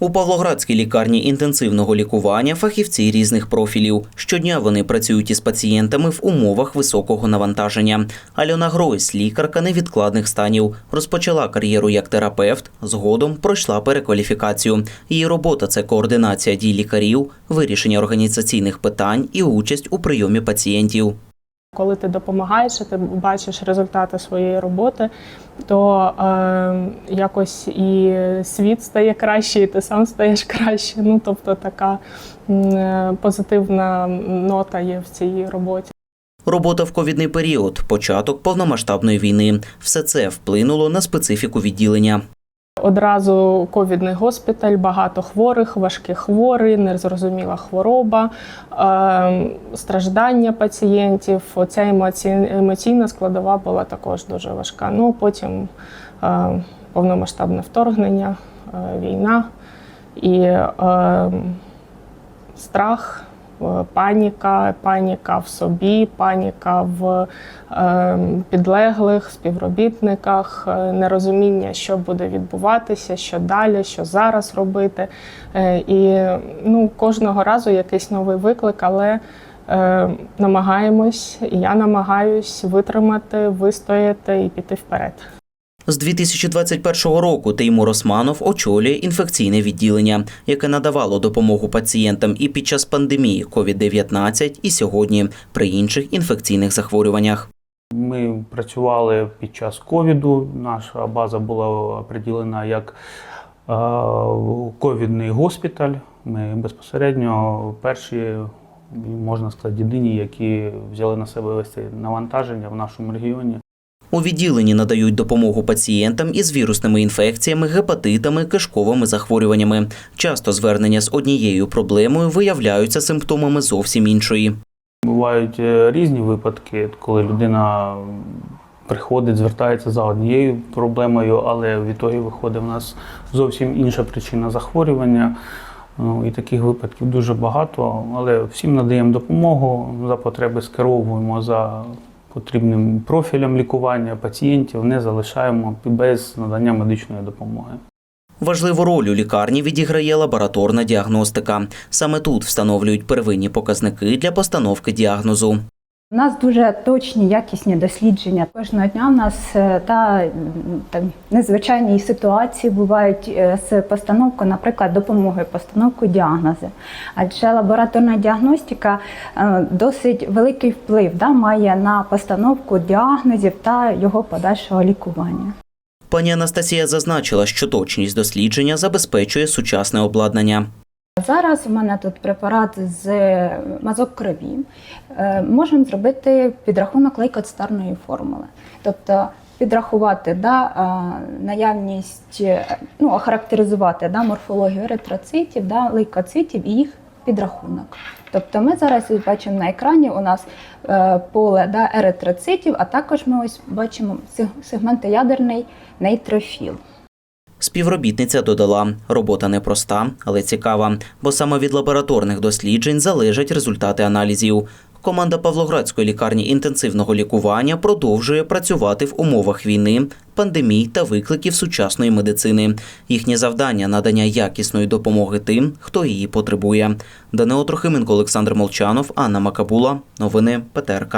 У Павлоградській лікарні інтенсивного лікування фахівці різних профілів. Щодня вони працюють із пацієнтами в умовах високого навантаження. Альона Гройс, лікарка невідкладних станів, розпочала кар'єру як терапевт, згодом пройшла перекваліфікацію. Її робота це координація дій лікарів, вирішення організаційних питань і участь у прийомі пацієнтів. Коли ти допомагаєш, ти бачиш результати своєї роботи, то е, якось і світ стає краще, і ти сам стаєш краще. Ну тобто така е, позитивна нота є в цій роботі. Робота в ковідний період, початок повномасштабної війни. Все це вплинуло на специфіку відділення. Одразу ковідний госпіталь, багато хворих, важкі хворі, незрозуміла хвороба, е, страждання пацієнтів. Оця емоційна складова була також дуже важка. Ну потім е, повномасштабне вторгнення, е, війна і е, страх. Е, Паніка, паніка в собі, паніка в е, підлеглих, співробітниках, е, нерозуміння, що буде відбуватися, що далі, що зараз робити. Е, і ну, кожного разу якийсь новий виклик, але намагаємось, і я намагаюсь витримати, вистояти і піти вперед. З 2021 року Теймур Османов очолює інфекційне відділення, яке надавало допомогу пацієнтам і під час пандемії COVID-19, і сьогодні при інших інфекційних захворюваннях. Ми працювали під час ковіду. Наша база була приділена як е, ковідний госпіталь. Ми безпосередньо перші, можна сказати, єдині, які взяли на себе весь це навантаження в нашому регіоні. У відділенні надають допомогу пацієнтам із вірусними інфекціями, гепатитами, кишковими захворюваннями. Часто звернення з однією проблемою виявляються симптомами зовсім іншої. Бувають е, різні випадки, коли людина приходить, звертається за однією проблемою, але в ітогі виходить в нас зовсім інша причина захворювання. Ну, і таких випадків дуже багато, але всім надаємо допомогу, за потреби скеровуємо за потрібним профілям лікування пацієнтів, не залишаємо без надання медичної допомоги. Важливу роль у лікарні відіграє лабораторна діагностика. Саме тут встановлюють первинні показники для постановки діагнозу. У нас дуже точні, якісні дослідження. Кожного дня в нас е, та там незвичайні ситуації бувають е, з постановкою, наприклад, допомогою постановки діагнозу. Адже лабораторна діагностика е, досить великий вплив да, має на постановку діагнозів та його подальшого лікування. Пані Анастасія зазначила, що точність дослідження забезпечує сучасне обладнання. Зараз у мене тут препарат з мазок крові. Е, Можемо зробити підрахунок лейкоцитарної формули. Тобто підрахувати да, е, наявність, е, ну, охарактеризувати да, морфологію еритроцитів, да, лейкоцитів і їх підрахунок. Тобто ми зараз бачимо на екрані у нас поле да, еритроцитів, а також ми ось бачимо сег- сегментоядерний нейтрофіл. Співробітниця додала, робота непроста, але цікава, бо саме від лабораторних досліджень залежать результати аналізів. Команда Павлоградської лікарні інтенсивного лікування продовжує працювати в умовах війни, пандемій та викликів сучасної медицини. Їхнє завдання надання якісної допомоги тим, хто її потребує. Данило Трохименко, Олександр Молчанов, Анна Макабула. Новини ПТРК.